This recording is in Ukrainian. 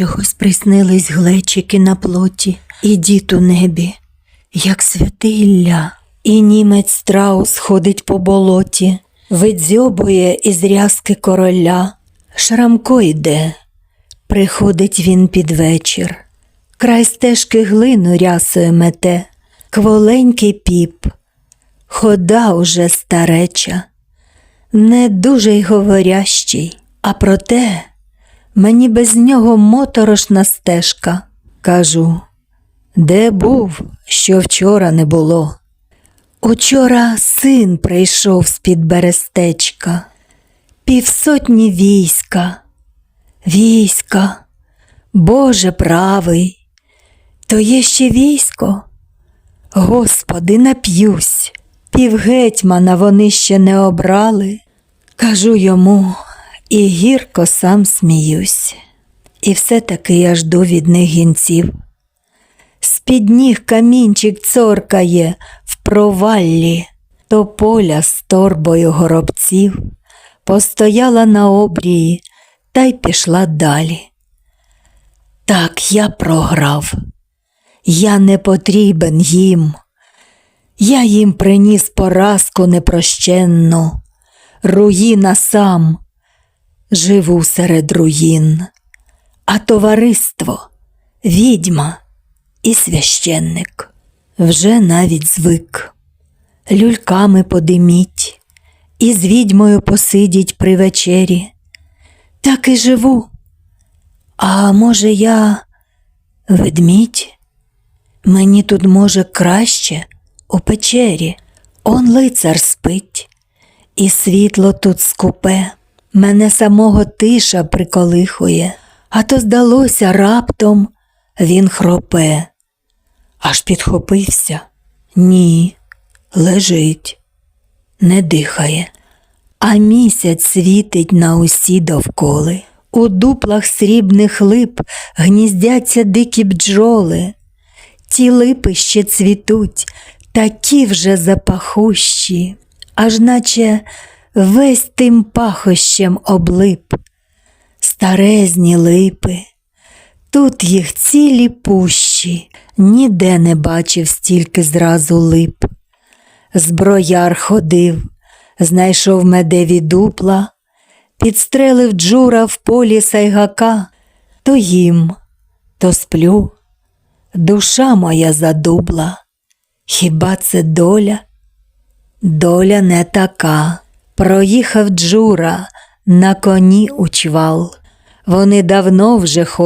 Чогось приснились глечики на плоті, і дід у небі, як святий Ілля, і німець страус ходить по болоті, видзьобує із рязки короля. Шрамко йде, приходить він під вечір, край стежки глину рясою мете, кволенький піп, хода уже стареча, не дуже й говорящий, а проте мені без нього моторошна стежка. Кажу, де був, що вчора не було. Учора син прийшов з-під берестечка, півсотні війська, війська, Боже правий, то є ще військо. Господи, нап'юсь, півгетьмана вони ще не обрали. Кажу йому, і гірко сам сміюсь. І все-таки я жду від них гінців. З-під ніг камінчик цоркає в проваллі, то поля з торбою горобців постояла на обрії та й пішла далі. Так я програв, я не потрібен їм. Я їм приніс поразку непрощенну, руїна сам, живу серед руїн, а товариство відьма і священник вже навіть звик. Люльками подиміть, і з відьмою посидіть при вечері. Так і живу. А може, я ведмідь? Мені тут може краще у печері. Он лицар спить, і світло тут скупе, мене самого тиша приколихує, а то здалося раптом він хропе. Аж підхопився. Ні, лежить, не дихає. А місяць світить на усі довколи. У дуплах срібних лип гніздяться дикі бджоли. Ті липи ще цвітуть, такі вже запахущі, аж наче весь тим пахощем облип. Старезні липи, тут їх цілі пущі, ніде не бачив стільки зразу лип. Зброяр ходив, знайшов медеві дупла, підстрелив джура в полі сайгака, то їм, то сплю. Душа моя задубла, хіба це доля? Доля не така. Проїхав джура на коні у чвал. Вони давно вже ходять.